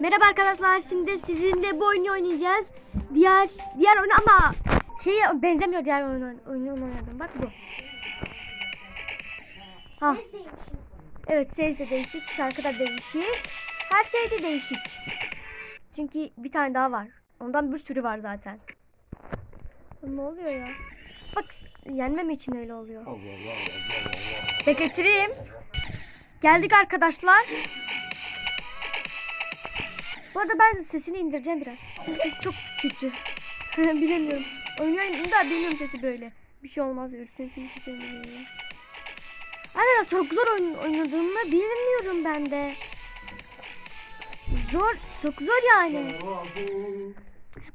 Merhaba arkadaşlar. Şimdi sizinle bu oyunu oynayacağız. Diğer diğer oyun ama şey benzemiyor diğer oyun oyunu oynadım. Bak bu. Ha. Evet ses de değişik, şarkı da değişik. Her şey de değişik. Çünkü bir tane daha var. Ondan bir sürü var zaten. Ne oluyor ya? Bak yenmem için öyle oluyor. Bekletireyim. Geldik arkadaşlar. Bu arada ben sesini indireceğim biraz. Çünkü sesi çok kötü. Bilemiyorum. Oynayayım da bilmiyorum sesi böyle. Bir şey olmaz. Üstüne sesi bilmiyorum. Arkadaşlar çok zor oyun oynadığımı bilmiyorum ben de. Zor. Çok zor yani.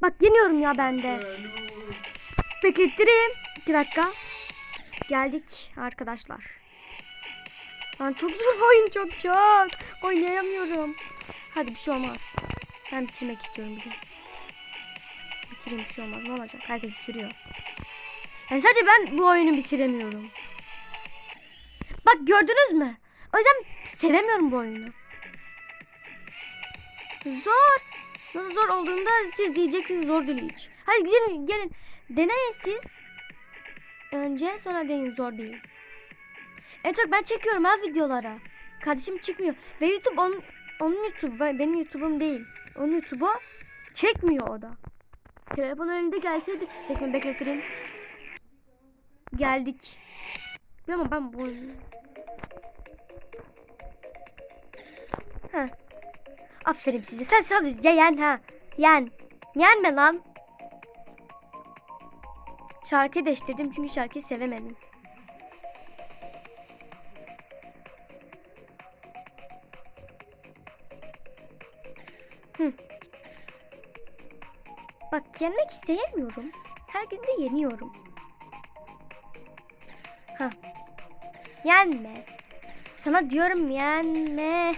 Bak yeniyorum ya ben de. Beklettireyim. İki dakika. Geldik arkadaşlar. Lan çok zor oyun çok çok. Oynayamıyorum. Hadi bir şey olmaz. Ben bitirmek istiyorum bugün. Bitireyim bir şey olmaz. Ne olacak? Herkes bitiriyor. Yani sadece ben bu oyunu bitiremiyorum. Bak gördünüz mü? O yüzden sevemiyorum bu oyunu. Zor. Nasıl zor olduğunda siz diyeceksiniz zor değil hiç. Hadi gelin gelin. Deneyin siz. Önce sonra deneyin zor değil. En çok ben çekiyorum ha videolara. Kardeşim çıkmıyor. Ve YouTube onun, onun YouTube benim YouTube'um değil. Onun YouTube'u çekmiyor o da. Telefon önünde gelseydi çekme bekletireyim. Geldik. Ama ben bu Ha. Aferin size. Sen sadece yen ha. Yen. Yenme lan. Şarkıyı değiştirdim çünkü şarkıyı sevemedim. Bak yenmek isteyemiyorum. Herkesi de yeniyorum. Ha. Yenme. Sana diyorum yenme.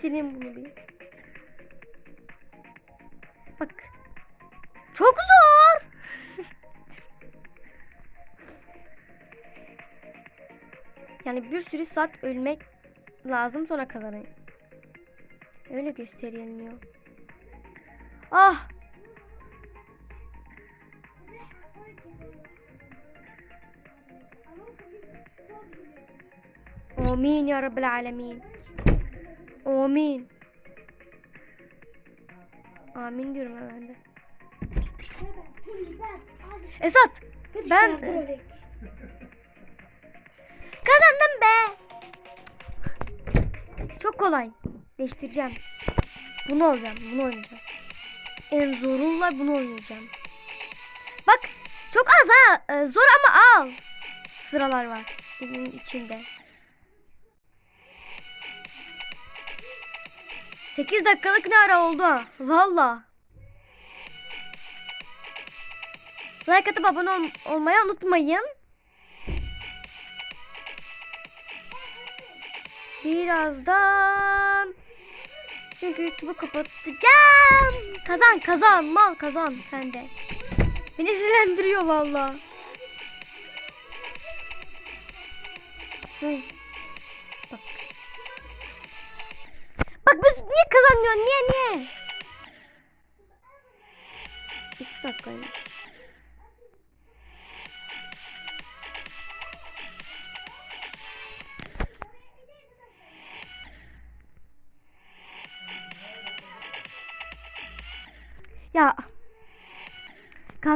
Silin bunu bir. Bak. Çok zor. yani bir sürü saat ölmek lazım sonra kazanayım. Öyle gösterilmiyor. Ah! Amin ya Rabbel Alemin. Amin. Amin diyorum hemen de. Esat ben kazandım be. Çok kolay. Değiştireceğim. Bunu alacağım. Bunu oynayacağım. En zorunla bunu oynayacağım. Bak çok az ha. Ee, Zor ama az. Sıralar var. Bunun içinde. 8 dakikalık ne ara oldu ha. Valla. Like atıp abone ol olmayı unutmayın. Birazdan çünkü YouTube'u kapatacağım. Kazan kazan mal kazan sen de. Beni sinirlendiriyor valla. Bak biz niye kazanmıyorsun? Niye niye? 2 dakikaymış.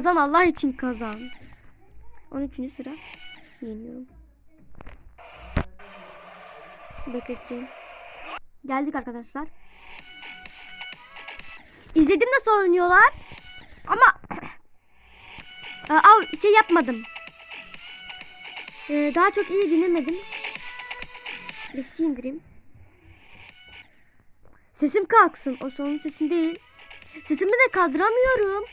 Kazan Allah için kazan. 13. sıra yeniyorum. Bekleteceğim. Geldik arkadaşlar. İzledim nasıl oynuyorlar. Ama av, şey yapmadım. Ee, daha çok iyi dinlemedim. Sesi indireyim. Sesim kalksın. O sonun sesin değil. Sesimi de kaldıramıyorum.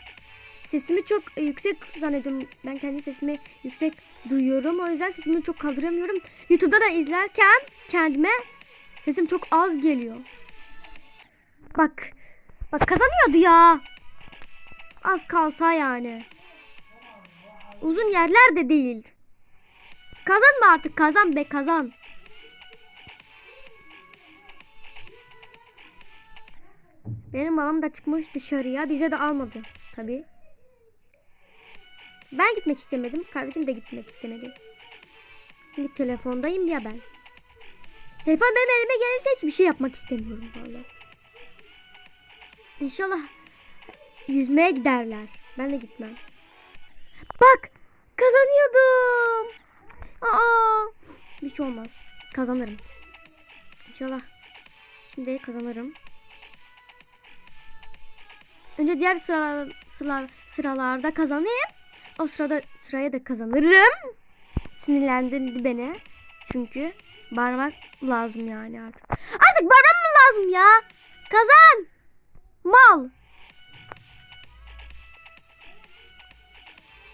Sesimi çok e, yüksek zannediyorum. Ben kendi sesimi yüksek duyuyorum. O yüzden sesimi çok kaldıramıyorum. YouTube'da da izlerken kendime sesim çok az geliyor. Bak. Bak kazanıyordu ya. Az kalsa yani. Uzun yerler de değil. Kazanma artık kazan be kazan. Benim babam da çıkmış dışarıya. Bize de almadı tabi. Ben gitmek istemedim. Kardeşim de gitmek istemedi. Çünkü telefondayım ya ben. Telefon benim elime gelirse hiçbir şey yapmak istemiyorum vallahi. İnşallah yüzmeye giderler. Ben de gitmem. Bak kazanıyordum. Aa, bir şey olmaz. Kazanırım. İnşallah. Şimdi kazanırım. Önce diğer sıra, sıra, sıralarda kazanayım. O sırada sıraya da kazanırım. Sinirlendirdi beni. Çünkü bağırmak lazım yani artık. Artık bağırmam mı lazım ya? Kazan. Mal.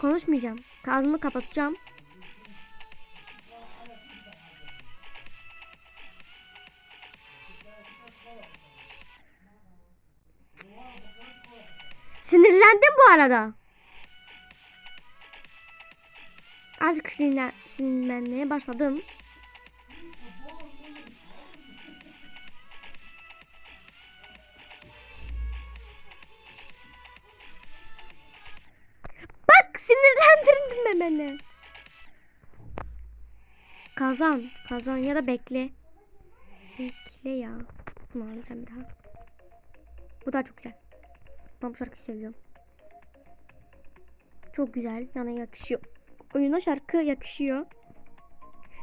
Konuşmayacağım. Ağzımı kapatacağım. Sinirlendim bu arada. Artık sinirlen, sinirlenmeye başladım. Bak sinirlendirdin beni? Kazan, kazan ya da bekle. Bekle ya. Bunu alacağım bir daha. Bu da çok güzel. Ben bu şarkıyı seviyorum. Çok güzel. Yani yakışıyor. Oyuna şarkı yakışıyor.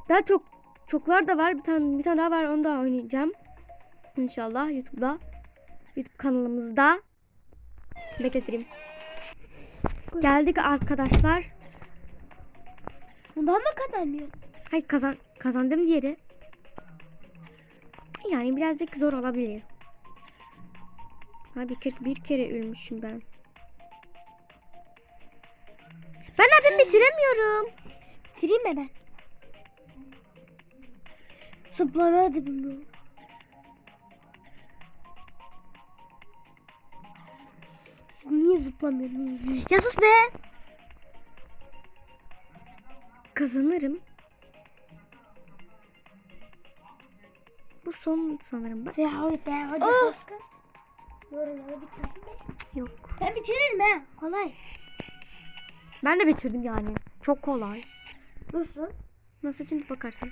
Daha çok çoklar da var. Bir tane bir tane daha var. Onu da oynayacağım. İnşallah YouTube'da. YouTube kanalımızda. Bekletirim. Geldik arkadaşlar. Bundan mı kazanıyor? Hayır kazan kazandım diğeri. Yani birazcık zor olabilir. Abi 41 kere ölmüşüm ben. Ben abim bitiremiyorum. Bitireyim mi ben? Bilmiyorum. Siz niye zıplamıyorsunuz? Ya sus be. Kazanırım. Bu son sanırım bak. Sen hadi hadi bitirdin mi? Yok. Ben bitiririm ha. Kolay. Ben de bitirdim yani. Çok kolay. Nasıl? Nasıl şimdi bakarsın.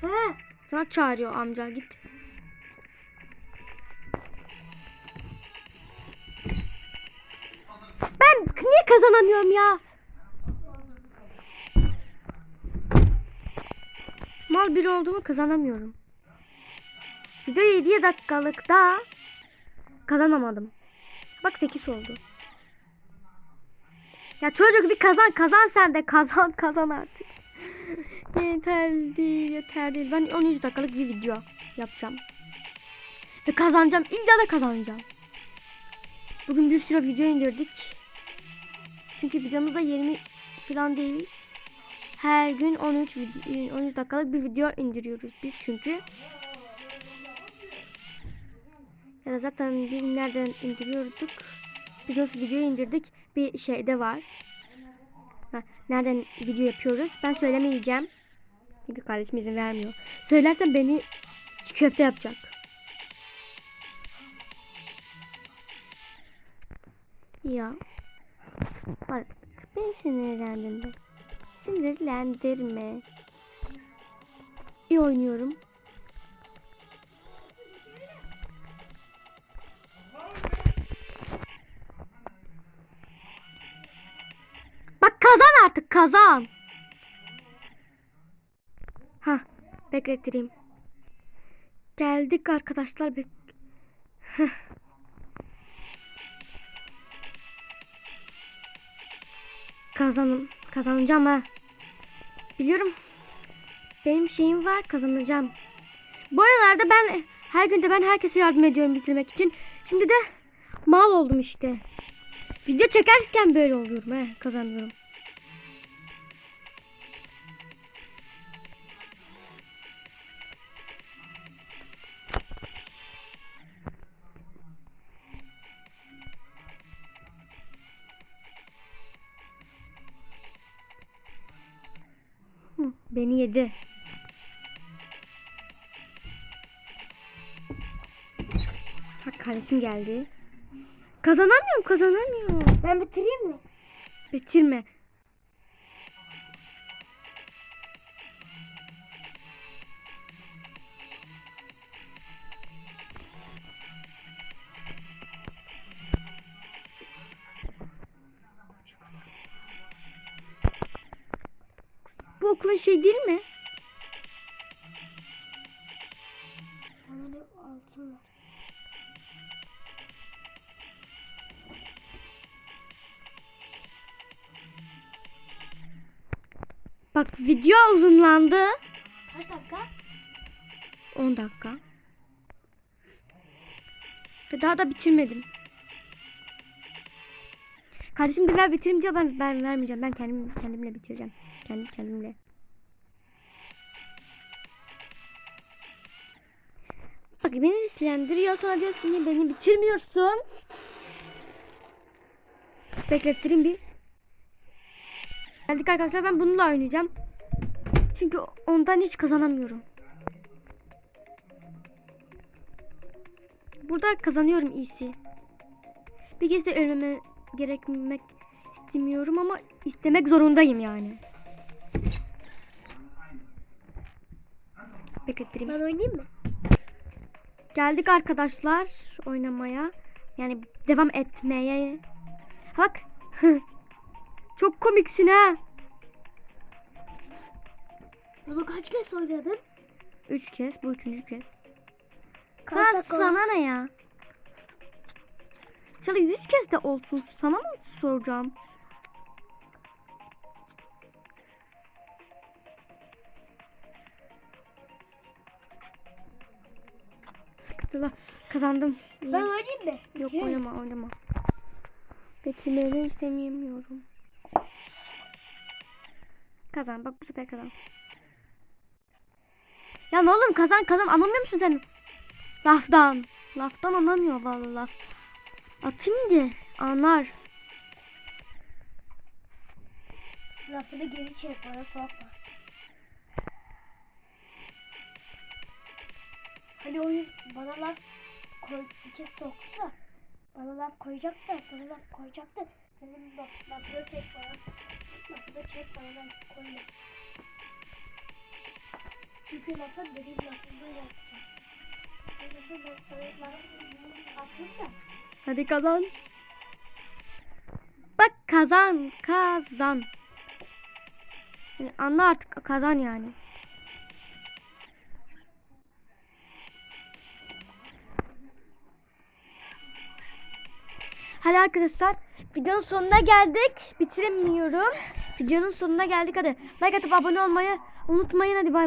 Ha. Sana çağırıyor amca git. Ben niye kazanamıyorum ya? Mal biri olduğumu kazanamıyorum. Video 7 dakikalıkta kazanamadım. Bak 8 oldu. Ya çocuk bir kazan kazan sen de kazan kazan artık. yeter değil yeter değil. Ben 13 dakikalık bir video yapacağım. Ve kazanacağım. İlla da kazanacağım. Bugün bir sürü video indirdik. Çünkü videomuzda 20 falan değil. Her gün 13 video, 13 dakikalık bir video indiriyoruz biz çünkü. Ya da zaten biz nereden indiriyorduk? Biz nasıl video indirdik? Bir şeyde var. Nereden video yapıyoruz? Ben söylemeyeceğim. Çünkü kardeşim izin vermiyor. Söylersem beni köfte yapacak. Ya. Bak beni sinirlendirme. Sinirlendirme. İyi oynuyorum. Bak kazan artık kazan. Ha beklettireyim. Geldik arkadaşlar. Bek. Kazanım. Kazanacağım ha. Biliyorum. Benim şeyim var kazanacağım. Bu aralarda ben her günde ben herkese yardım ediyorum bitirmek için. Şimdi de mal oldum işte. Video çekerken böyle oluyorum he kazanıyorum. Beni yedi. Bak Kardeşim geldi. Kazanamıyorum kazanamıyorum. Ben bitireyim mi? Bitirme. Bu okulun şey değil mi? Video uzunlandı. Kaç dakika? 10 dakika. Ve daha da bitirmedim. Kardeşim bir ver bitireyim diyor ben ben vermeyeceğim. Ben kendim kendimle bitireceğim. Kendim kendimle. Bak beni silendiriyor sonra diyorsun ki beni bitirmiyorsun. Beklettireyim bir. Geldik arkadaşlar ben bununla oynayacağım. Çünkü ondan hiç kazanamıyorum. Burada kazanıyorum iyisi. Bir kez de ölmeme gerekmek istemiyorum ama istemek zorundayım yani. Beklettireyim. Ben oynayayım mı? Geldik arkadaşlar oynamaya. Yani devam etmeye. Bak. Çok komiksin ha. Bunu kaç kez oynadın? Üç kez. Bu üçüncü kez. Kaç Sana, sana ne ya? Şöyle yüz kez de olsun. Sana mı soracağım? Sıkıntılı. Kazandım. Ben oynayayım mı? Yok Bitireyim. oynama oynama. Bitirmeni istemiyorum. Kazan bak bu sefer kazan. Ya ne oğlum kazan kazan anlamıyor musun sen? Laftan. Laftan anlamıyor vallahi laf. Atayım de anlar. Lafını geri çek bana sokma. Hani oyun bana laf koy, bir kez soktu da bana laf koyacaktı bana laf koyacaktı. Benim laf, lafını çek bana. Lafını çek bana laf koyma. Çünkü lafın benim lafımda lafı da Hadi kazan. Bak kazan kazan. Yani anla artık kazan yani. Hadi arkadaşlar videonun sonuna geldik. Bitiremiyorum. Videonun sonuna geldik hadi. Like atıp abone olmayı unutmayın hadi bay.